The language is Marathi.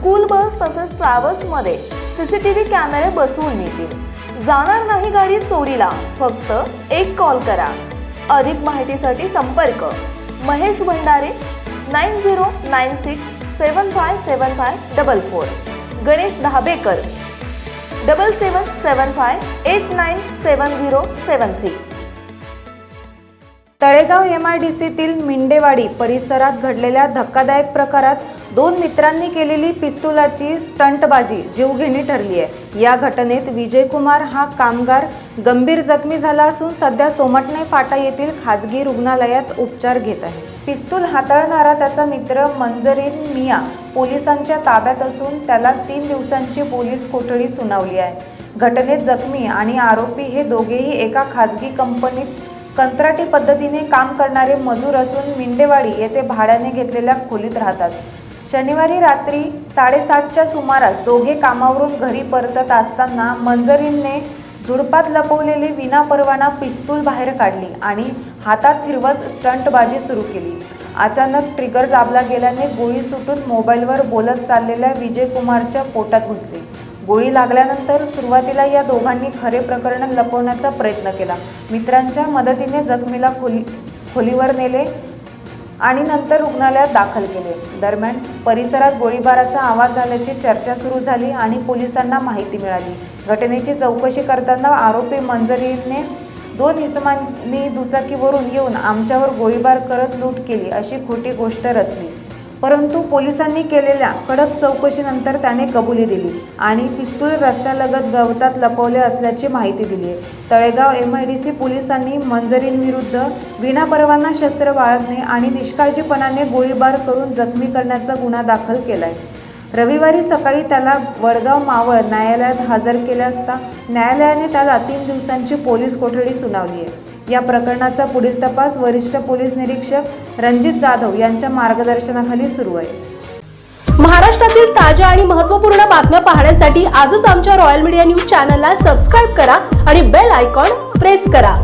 स्कूल बस तसेच ट्रॅव्हल्समध्ये सीसीटीव्ही कॅमेरे बसवून मिळतील जाणार नाही गाडी चोरीला फक्त एक कॉल करा. अधिक माहितीसाठी संपर्क. Mahesh Bhandare nine zero nine six seven five seven five double four. Ganesh Dhabekar double seven seven five eight nine seven zero seven three. Talegaon M I D सीतील मिंडेवाडी परिसरात घडलेल्या धक्कादायक प्रकारात दोन मित्रांनी केलेली पिस्तुलाची स्टंटबाजी जीवघेणी ठरली आहे. या घटनेत विजयकुमार हा कामगार गंभीर जखमी झाला असून सध्या सोमटणे फाटा येथील खाजगी रुग्णालयात उपचार घेत आहे. पिस्तूल हाताळणारा त्याचा मित्र मंजरीन मिया पोलिसांच्या ताब्यात असून त्याला तीन दिवसांची पोलीस कोठडी सुनावली आहे. घटनेत जखमी आणि आरोपी हे दोघेही एका खाजगी कंपनीत कंत्राटी पद्धतीने काम करणारे मजूर असून मिंडेवाडी येथे भाड्याने घेतलेल्या खोलीत राहतात. शनिवारी रात्री साडेसातच्या सुमारास दोघे कामावरून घरी परतत असताना मंजरींने झुडपात लपवलेली विनापरवाना पिस्तूल बाहेर काढली आणि हातात फिरवत स्टंटबाजी सुरू केली. अचानक ट्रिगर दाबला गेल्याने गोळी सुटून मोबाईलवर बोलत चाललेल्या विजयकुमारच्या पोटात घुसली. गोळी लागल्यानंतर सुरुवातीला या दोघांनी खरे प्रकरण लपवण्याचा प्रयत्न केला. मित्रांच्या मदतीने जखमीला खोली खोलीवर नेले. आणि नंतर रुग्णालयात दाखल केले. दरम्यान परिसरात गोळीबाराचा आवाज झाल्याची चर्चा सुरू झाली आणि पोलिसांना माहिती मिळाली. घटनेची चौकशी करताना आरोपी मंजरीने दोन इसमांनी दुचाकीवरून येऊन आमच्यावर गोळीबार करत लूट केली अशी खोटी गोष्ट रचली. परंतु पोलिसांनी केलेल्या कडक चौकशीनंतर त्याने कबुली दिली आणि पिस्तूल रस्त्यालगत गवतात लपवले असल्याची माहिती दिली. आहे Talegaon M I D C पोलिसांनी मंजरींविरुद्ध विनापरवाना शस्त्र बाळगणे आणि निष्काळजीपणाने गोळीबार करून जखमी करण्याचा गुन्हा दाखल केला आहे रविवारी सकाळी त्याला वडगाव मावळ न्यायालयात हजर केले असता न्यायालयाने त्याला तीन दिवसांची पोलीस कोठडी सुनावली आहे. या प्रकरणाचा पुढील तपास वरिष्ठ पोलीस निरीक्षक रणजित जाधव यांच्या मार्गदर्शनाखाली सुरू आहे. महाराष्ट्रातील ताज्या आणि महत्त्वपूर्ण बातम्या पाहण्यासाठी आजच आमच्या रॉयल मीडिया न्यूज चॅनलला सबस्क्राईब करा आणि बेल आयकॉन प्रेस करा.